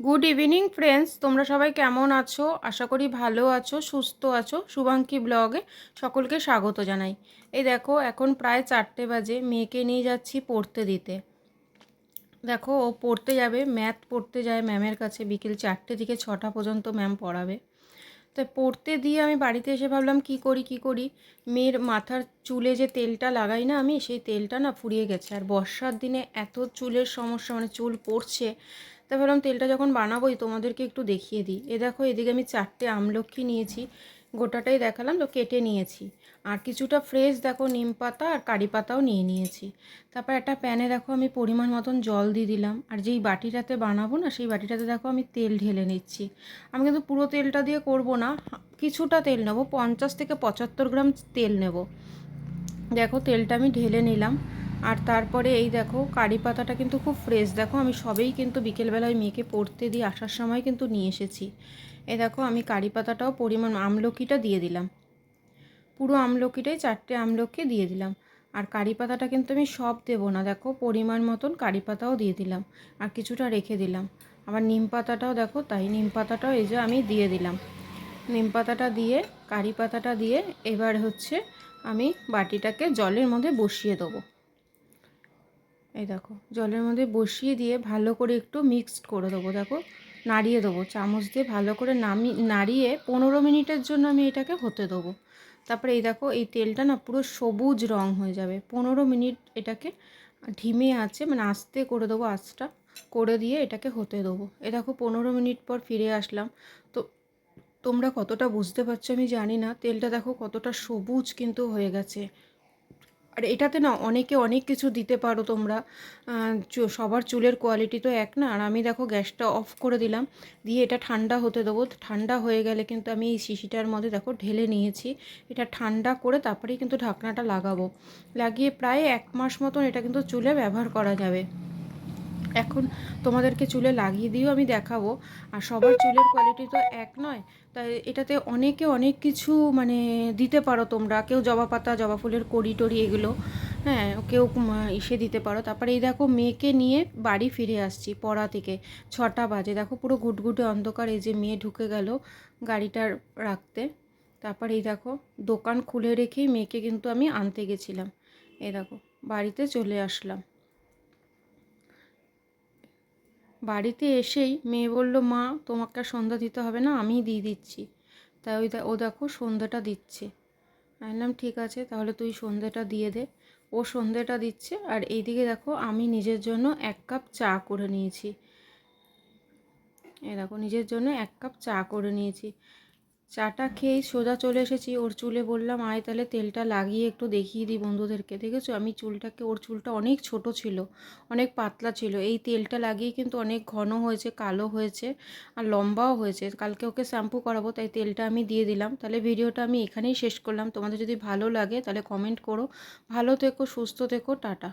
Good evening friends তোমরা সবাই কেমন আছো? আশা করি ভালো আছো, সুস্থ আছো। শুভাঙ্কি ব্লগে সকলকে স্বাগত জানাই। এই দেখো, এখন প্রায় চারটে বাজে। মেয়েকে নিয়ে যাচ্ছি পড়তে দিতে। দেখো, ও পড়তে যাবে ম্যাথ পড়তে যায় ম্যামের কাছে। বিকেল চারটে থেকে ছটা পর্যন্ত ম্যাম পড়াবে। তো পড়তে দিয়ে আমি বাড়িতে এসে ভাবলাম, কি করি কি করি? মেয়ের মাথার চুলে যে তেলটা লাগাই না আমি, সেই তেলটা না ফুরিয়ে গেছে। আর বর্ষার দিনে এত চুলের সমস্যা মানে চুল পড়ছে তা ভাবলাম তেলটা যখন বানাবোই, তোমাদেরকে একটু দেখিয়ে দিই। এ দেখো, এদিকে আমি চারটে আমলক্ষী নিয়েছি, গোটাটাই দেখালাম, তো কেটে নিয়েছি। আর কিছুটা ফ্রেশ দেখো, নিম পাতা আর কারি পাতাও নিয়ে নিয়েছি। তারপর একটা প্যানে দেখো, আমি পরিমাণ মতন জল দিয়ে দিলাম। আর যেই বাটিটাতে বানাবো না, সেই বাটিটাতে দেখো, আমি তেল ঢেলে নিচ্ছি। আমি কিন্তু পুরো তেলটা দিয়ে করব না, কিছুটা তেল নেব, পঞ্চাশ থেকে পঁচাত্তর গ্রাম তেল নেব। দেখো, তেলটা আমি ঢেলে নিলাম। আর তারপরে এই দেখো, কারি পাতাটা কিন্তু খুব ফ্রেশ দেখো, আমি সবেই কিন্তু বিকেলবেলা ওই মেয়েকে পড়তে দিয়ে আসার সময় কিন্তু নিয়ে এসেছি। এ দেখো, আমি কারি পাতাটাও পরিমাণ আমলকিটা দিয়ে দিলাম। পুরো আমলকিটাই চারটে আমলকি দিয়ে দিলাম। আর কারি পাতাটা কিন্তু আমি সব দেবো না, দেখো, পরিমাণ মতন কারি পাতাও দিয়ে দিলাম। আর কিছুটা রেখে দিলাম। আবার নিম পাতাটাও দেখো, তাই নিম পাতাটাও এই যে আমি দিয়ে দিলাম। নিম পাতাটা দিয়ে, কারি পাতাটা দিয়ে এবার হচ্ছে আমি বাটিটাকে জলের মধ্যে বসিয়ে দেবো। এই দেখো, জলের মধ্যে বসিয়ে দিয়ে ভালো করে একটু মিক্সড করে দেবো। দেখো, নাড়িয়ে দেবো, চামচ দিয়ে ভালো করে নামি, নাড়িয়ে পনেরো মিনিটের জন্য আমি এটাকে হতে দেবো। তারপরে এই দেখো, এই তেলটা না পুরো সবুজ রং হয়ে যাবে। পনেরো মিনিট এটাকে ঢিমে আছে মানে আস্তে করে দেবো আঁচটা, করে দিয়ে এটাকে হতে দেবো। এ দেখো, পনেরো মিনিট পর ফিরে আসলাম। তো তোমরা কতটা বুঝতে পারছ আমি জানি না। তেলটা দেখো কতটা সবুজ কিন্তু হয়ে গেছে। আর এটাতে না অনেকে অনেক কিছু দিতে পারো তোমরা। সবার চুলের কোয়ালিটি তো এক না। আর আমি দেখো গ্যাসটা অফ করে দিলাম। দিয়ে এটা ঠান্ডা হতে দেবো। ঠান্ডা হয়ে গেলে কিন্তু আমি এই শিশিটার মধ্যে দেখো ঢেলে নিয়েছি। এটা ঠান্ডা করে তারপরেই কিন্তু ঢাকনাটা লাগাবো। লাগিয়ে প্রায় এক মাস মতন এটা কিন্তু চুলে ব্যবহার করা যাবে। এখন তোমাদেরকে চুলে লাগিয়ে দিয়েও আমি দেখাবো। আর সবার চুলের কোয়ালিটি তো এক নয়, তাই এটাতে অনেকে অনেক কিছু মানে দিতে পারো তোমরা। কেউ জবা পাতা, জবা ফুলের কড়ি টড়ি এগুলো হ্যাঁ কেউ ইসে দিতে পারো। তারপরে এই দেখো মেয়েকে নিয়ে বাড়ি ফিরে আসছি পড়া থেকে, ছটা বাজে। দেখো পুরো ঘুটঘুটে অন্ধকার, এই যে মেয়ে ঢুকে গেল গাড়িটা রাখতে। তারপর এই দেখো দোকান খুলে রেখেই মেয়েকে কিন্তু আমি আনতে গেছিলাম। এই দেখো, বাড়িতে চলে আসলাম। বাড়িতে এসেই মেয়ে বলল, মা, তোমাকে আর সন্ধ্যা দিতে হবে না, আমিই দিয়ে দিচ্ছি। তাই ওই ও দেখো সন্ধ্যাটা দিচ্ছে। বললাম, ঠিক আছে, তাহলে তুই সন্ধ্যাটা দিয়ে দে। ও সন্ধ্যাটা দিচ্ছে, আর এইদিকে দেখো আমি নিজের জন্য এক কাপ চা করে নিয়েছি। এ দেখো, নিজের জন্য এক কাপ চা করে নিয়েছি। চাটা খেয়েই সোজা চলে এসেছি। ওর চুলে বললাম, আয় তাহলে তেলটা লাগিয়ে একটু দেখিয়ে দিই বন্ধুদেরকে। দেখেছ? আমি চুলটাকে, ওর চুলটা অনেক ছোট ছিল, অনেক পাতলা ছিল। এই তেলটা লাগিয়ে কিন্তু অনেক ঘন হয়েছে, কালো হয়েছে আর লম্বাও হয়েছে। কালকে ওকে শ্যাম্পু করাবো, তাই তেলটা আমি দিয়ে দিলাম। তাহলে ভিডিওটা আমি এখানেই শেষ করলাম। তোমাদের যদি ভালো লাগে তাহলে কমেন্ট করো। ভালো থেকো, সুস্থ থেকো, টাটা।